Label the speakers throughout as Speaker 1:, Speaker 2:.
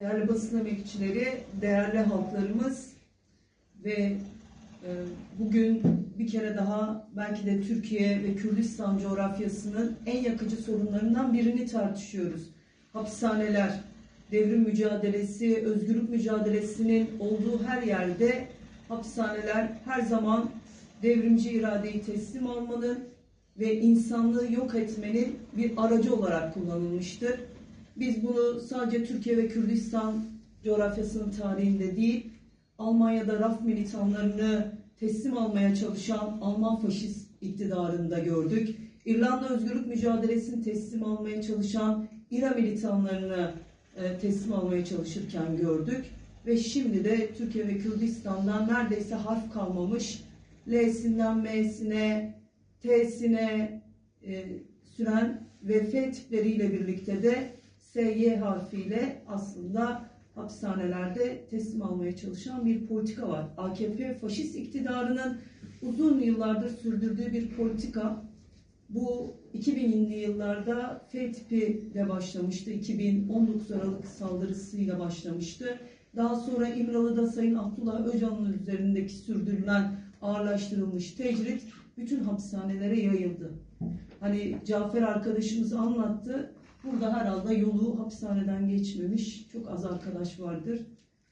Speaker 1: Değerli basın emekçileri, değerli halklarımız ve e, bugün bir kere daha belki de Türkiye ve Kürdistan coğrafyasının en yakıcı sorunlarından birini tartışıyoruz. Hapishaneler, devrim mücadelesi, özgürlük mücadelesinin olduğu her yerde hapishaneler her zaman devrimci iradeyi teslim almanın ve insanlığı yok etmenin bir aracı olarak kullanılmıştır. Biz bunu sadece Türkiye ve Kürdistan coğrafyasının tarihinde değil, Almanya'da raf militanlarını teslim almaya çalışan Alman faşist iktidarında gördük. İrlanda özgürlük mücadelesini teslim almaya çalışan İRA militanlarını e, teslim almaya çalışırken gördük. Ve şimdi de Türkiye ve Kürdistan'dan neredeyse harf kalmamış L'sinden M'sine, T'sine e, süren ve F tipleriyle birlikte de SY harfiyle aslında hapishanelerde teslim almaya çalışan bir politika var. AKP faşist iktidarının uzun yıllardır sürdürdüğü bir politika. Bu 2000'li yıllarda F tipi de başlamıştı. 2019 Aralık saldırısıyla başlamıştı. Daha sonra İmralı'da Sayın Abdullah Öcalan'ın üzerindeki sürdürülen ağırlaştırılmış tecrit bütün hapishanelere yayıldı. Hani Cafer arkadaşımız anlattı. Burada herhalde yolu hapishaneden geçmemiş çok az arkadaş vardır.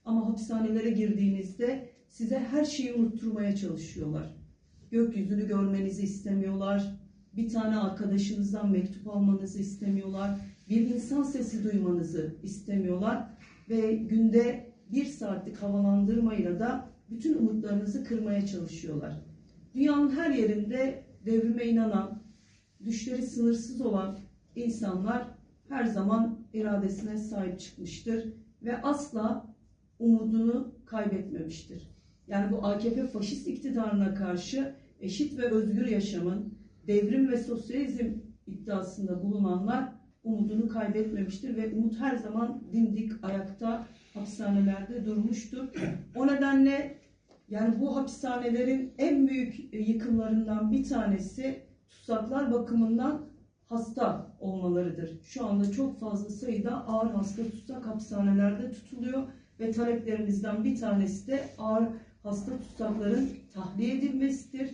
Speaker 1: Ama hapishanelere girdiğinizde size her şeyi unutturmaya çalışıyorlar. Gökyüzünü görmenizi istemiyorlar. Bir tane arkadaşınızdan mektup almanızı istemiyorlar. Bir insan sesi duymanızı istemiyorlar. Ve günde bir saatlik havalandırmayla da bütün umutlarınızı kırmaya çalışıyorlar. Dünyanın her yerinde devrime inanan, düşleri sınırsız olan insanlar her zaman iradesine sahip çıkmıştır ve asla umudunu kaybetmemiştir. Yani bu AKP faşist iktidarına karşı eşit ve özgür yaşamın, devrim ve sosyalizm iddiasında bulunanlar umudunu kaybetmemiştir ve umut her zaman dimdik ayakta hapishanelerde durmuştur. O nedenle yani bu hapishanelerin en büyük yıkımlarından bir tanesi tutsaklar bakımından hasta olmalarıdır. Şu anda çok fazla sayıda ağır hasta tutsak hapishanelerde tutuluyor ve taleplerimizden bir tanesi de ağır hasta tutsakların tahliye edilmesidir.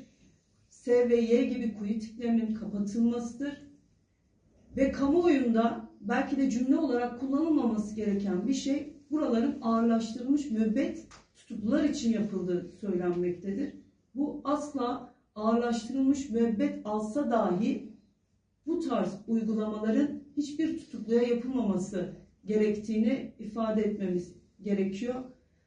Speaker 1: S ve Y gibi kuyu tiplerinin kapatılmasıdır. Ve kamuoyunda belki de cümle olarak kullanılmaması gereken bir şey buraların ağırlaştırılmış müebbet tutuklular için yapıldığı söylenmektedir. Bu asla ağırlaştırılmış müebbet alsa dahi bu tarz uygulamaların hiçbir tutukluya yapılmaması gerektiğini ifade etmemiz gerekiyor.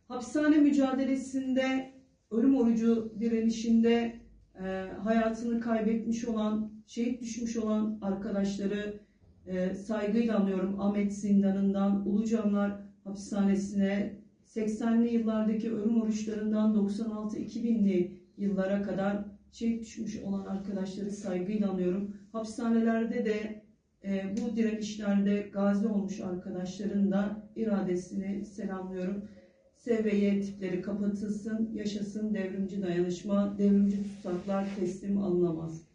Speaker 1: Hapishane mücadelesinde, ölüm orucu direnişinde e, hayatını kaybetmiş olan, şehit düşmüş olan arkadaşları e, saygıyla anıyorum. Ahmet Zindanı'ndan Ulucanlar Hapishanesi'ne 80'li yıllardaki ölüm oruçlarından 96-2000'li yıllara kadar şehit düşmüş olan arkadaşları saygıyla anıyorum. Hapishanelerde de e, bu direnişlerde gazi olmuş arkadaşların da iradesini selamlıyorum. SVY tipleri kapatılsın, yaşasın devrimci dayanışma, devrimci tutsaklar teslim alınamaz.